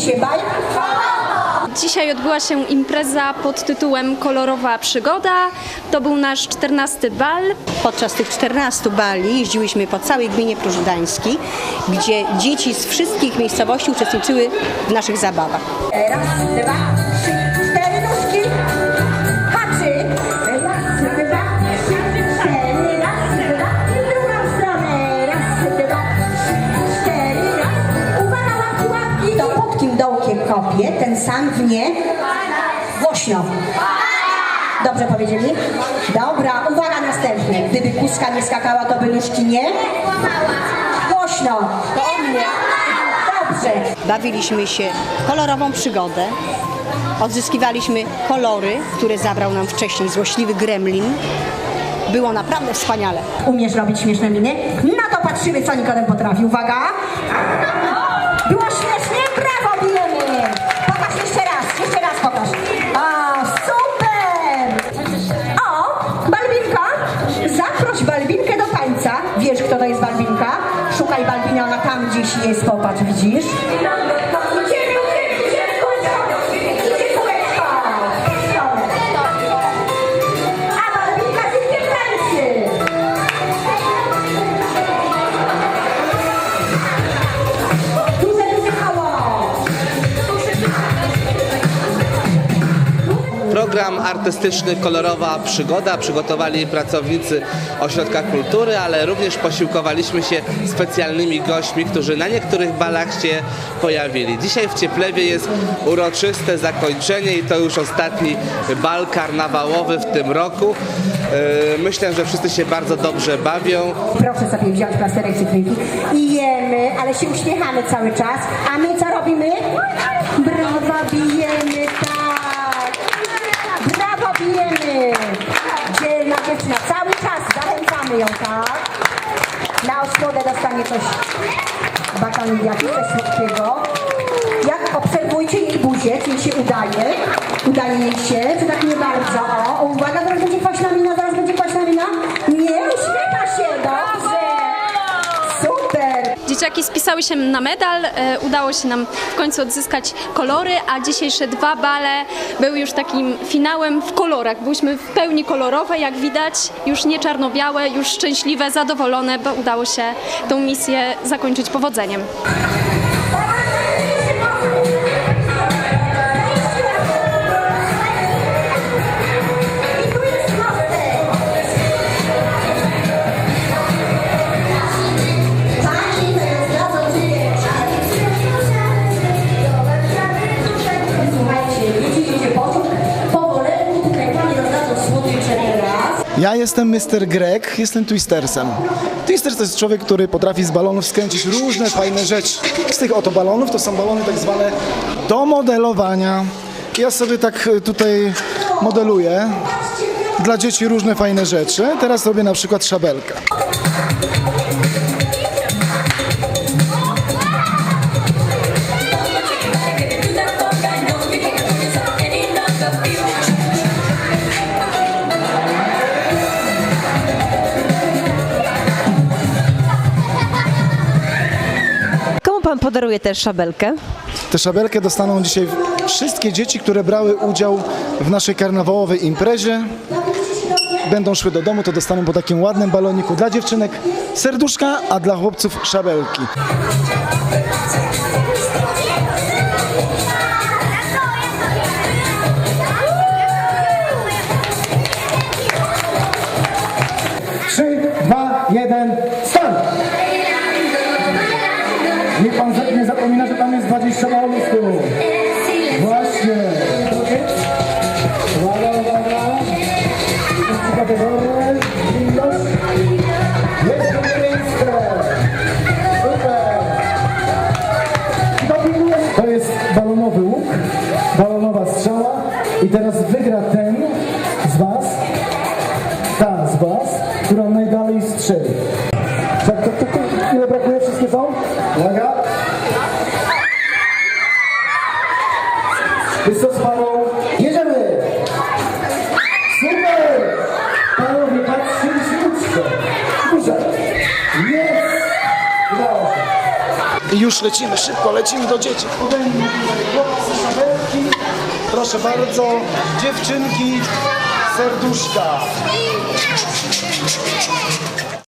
się. Dzisiaj odbyła się impreza pod tytułem Kolorowa Przygoda. To był nasz 14 bal. Podczas tych 14 bali jeździłyśmy po całej gminie Prużdańskiej, gdzie dzieci z wszystkich miejscowości uczestniczyły w naszych zabawach. Raz, dwa, kopie, ten sam wnie. Głośno. Dobrze powiedzieli? Dobra, uwaga następnie. Gdyby kuska nie skakała, to by nóżki nie? Głośno. To o mnie. Dobrze. Bawiliśmy się w kolorową przygodę. Odzyskiwaliśmy kolory, które zabrał nam wcześniej złośliwy gremlin. Było naprawdę wspaniale. Umiesz robić śmieszne miny? Na to patrzymy, co Nikodem potrafi. Uwaga! Było śmiesznie? To jest Balbinka? Szukaj Balbina, ona tam gdzieś jest, popatrz, widzisz? Program artystyczny Kolorowa Przygoda przygotowali pracownicy Ośrodka Kultury, ale również posiłkowaliśmy się specjalnymi gośćmi, którzy na niektórych balach się pojawili. Dzisiaj w Cieplewie jest uroczyste zakończenie i to już ostatni bal karnawałowy w tym roku. Yy, Myślę, że wszyscy się bardzo dobrze bawią. Proszę sobie wziąć plasterek cytrynki i jemy, ale się uśmiechamy cały czas. A my co robimy? Zachęcamy ją, tak? Na ośrodę dostanie coś, coś słodkiego. Jak obserwujcie jej buzię, czy jej się udaje. Udaje jej się, czy tak nie bardzo. O, uwaga, zaraz będzie kwaśna mina, zaraz będzie kwaśna mina. Nie, uśmiecha się, dobrze. Super. Dzieciaki spisały się na medal. e, Udało się nam w końcu odzyskać kolory, a dzisiejsze dwa bale były już takim finałem w kolorach. Byłyśmy w pełni kolorowe, jak widać, już nie czarno-białe, już szczęśliwe, zadowolone, bo udało się tą misję zakończyć powodzeniem. Ja jestem Mr. Greg, jestem Twistersem. Twisters to jest człowiek, który potrafi z balonów skręcić różne fajne rzeczy. Z tych oto balonów to są balony tak zwane do modelowania. Ja sobie tak y, tutaj modeluję dla dzieci różne fajne rzeczy. Teraz robię na przykład szabelkę. Pan podaruje tę szabelkę? Tę szabelkę dostaną dzisiaj wszystkie dzieci, które brały udział w naszej karnawałowej imprezie. Będą szły do domu, to dostaną po takim ładnym baloniku dla dziewczynek serduszka, a dla chłopców szabelki. Trzy, dwa, jeden, start! Niech pan nie zapomina, że tam jest 20 balonów z tyłu. Właśnie. Uwaga, uwaga. Wszystkie kategorie. Ilość. Jest drugie miejsce. Super. To jest balonowy łuk, balonowa strzała i teraz wygra ten z was, ta z was, która najdalej strzeli. Już lecimy szybko, lecimy do dzieci. Proszę bardzo, dziewczynki, serduszka.